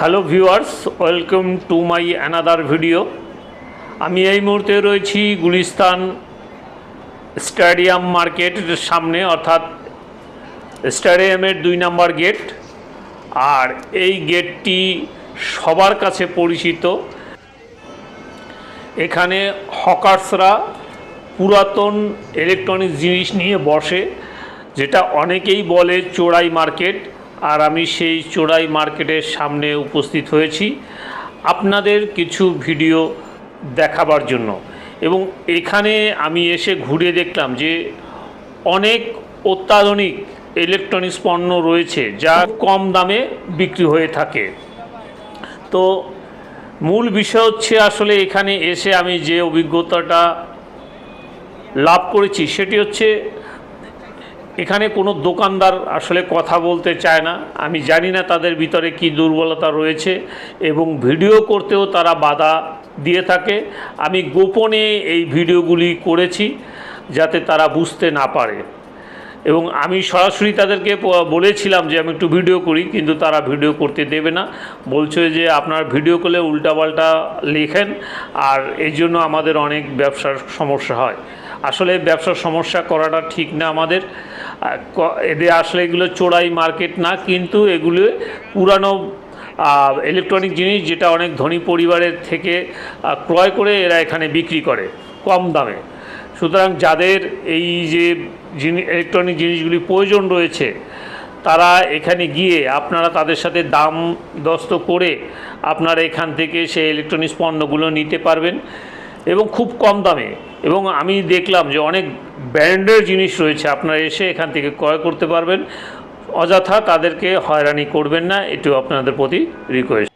Hello viewers welcome to my another video আমি এই মুহূর্তে রয়েছি গুলিস্তান স্টেডিয়াম মার্কেটের সামনে, অর্থাৎ স্টেডিয়ামের দুই নম্বর গেট। আর এই গেটটি সবার কাছে পরিচিত। এখানে হকার্সরা পুরাতন ইলেকট্রনিক জিনিস নিয়ে বসে, যেটা অনেকেই বলে চোরাই মার্কেট। আর আমি সেই চোরাই মার্কেটের সামনে উপস্থিত হয়েছি আপনাদের কিছু ভিডিও দেখাবার জন্য। এবং এখানে আমি এসে ঘুরে দেখলাম যে অনেক অত্যাধুনিক ইলেকট্রনিক্স পণ্য রয়েছে যা কম দামে বিক্রি হয়ে থাকে। তো মূল বিষয় হচ্ছে আসলে এখানে এসে আমি যে অভিজ্ঞতাটা লাভ করেছি সেটি হচ্ছে এখানে কোনো দোকানদার আসলে কথা বলতে চায় না। আমি জানি না তাদের ভিতরে কি দুর্বলতা রয়েছে এবং ভিডিও করতেও তারা বাধা দিয়ে থাকে। আমি গোপনে এই ভিডিওগুলি করেছি যাতে তারা বুঝতে না পারে। এবং আমি সরাসরি তাদেরকে বলেছিলাম যে আমি একটু ভিডিও করি, কিন্তু তারা ভিডিও করতে দেবে না। বলছে যে আপনার ভিডিও করলে উল্টাপাল্টা লেখেন, আর এই জন্য আমাদের অনেক ব্যবসার সমস্যা হয়। আসলে ব্যবসার সমস্যা করাটা ঠিক না আমাদের। এদের আসলে এগুলো চোরাই মার্কেট না, কিন্তু এগুলো পুরানো ইলেকট্রনিক জিনিস যেটা অনেক ধনী পরিবারের থেকে ক্রয় করে এরা এখানে বিক্রি করে কম দামে। সুতরাং যাদের এই যে ইলেকট্রনিক জিনিসগুলি প্রয়োজন রয়েছে, তারা এখানে গিয়ে আপনারা তাদের সাথে দাম দস্ত করে আপনারা এখান থেকে সেই ইলেকট্রনিক্স পণ্যগুলো নিতে পারবেন। এবং খুব কম দামে। এবং আমি দেখলাম যে অনেক ব্র্যান্ডের জিনিস রয়েছে, আপনারা এসে এখান থেকে ক্রয় করতে পারবেন। অযথা তাদেরকে হয়রানি করবেন না, এটিও আপনাদের প্রতি রিকোয়েস্ট